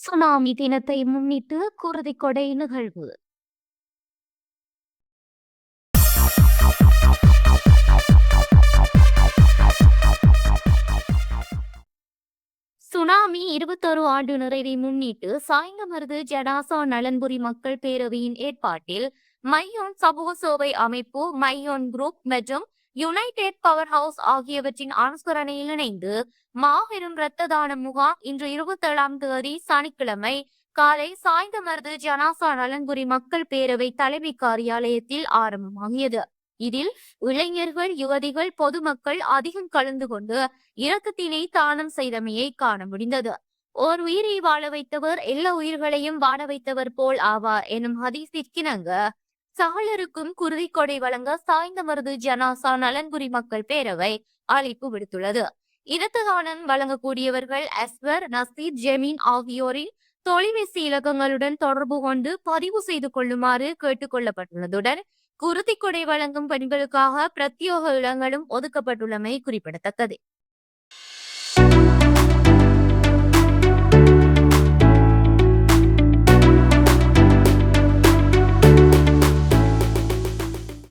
Tsunami தினத்தை முன்னிட்டு குருதிக்கொடை நிகழ்வு. சுனாமி இருபத்தொரு ஆண்டு நிறைவை முன்னிட்டு சாய்ந்தமருது ஜடாசா நலன்புரி மக்கள் பேரவையின் ஏற்பாட்டில் மையோன் சமூக சேவை அமைப்பு மையோன் குரூப் மற்றும் யுனைடெட் பவர் ஹவுஸ் ஆகியவற்றின் அனுசரணையில் இணைந்து மாபெரும் இரத்த தான முகாம் இன்று இருபத்தேழாம் தேதி சனிக்கிழமை காலை சாய்ந்தமருது ஜனாசா நலன்புரி மக்கள் பேரவை தலைமை காரியாலயத்தில் ஆரம்பமாகியது. இதில் இளைஞர்கள் யுவதிகள் பொதுமக்கள் அதிகம் கலந்து கொண்டு இரக்கத்தினை தானம் செய்தமையை காண முடிந்தது. ஓர் உயிரை வாழ வைத்தவர் எல்லா உயிர்களையும் வாழ வைத்தவர் போல் ஆவார் எனும் ஹதீஸிற்கிணங்க சாளருக்கும் குருதி கொடை வழங்க சாய்ந்தமருது ஜனாசா நலன்புரி மக்கள் பேரவை அழைப்பு விடுத்துள்ளது. இரத்த வழங்கக்கூடியவர்கள் அஸ்வர் நசீர் ஜெமீன் ஆகியோரின் தொலைபேசி இலக்கங்களுடன் தொடர்பு கொண்டு பதிவு செய்து கொள்ளுமாறு கேட்டுக்கொள்ளப்பட்டுள்ளதுடன் குருதி கொடை வழங்கும் பெண்களுக்காக பிரத்யேக இடங்களும் ஒதுக்கப்பட்டுள்ளமை குறிப்பிடத்தக்கது.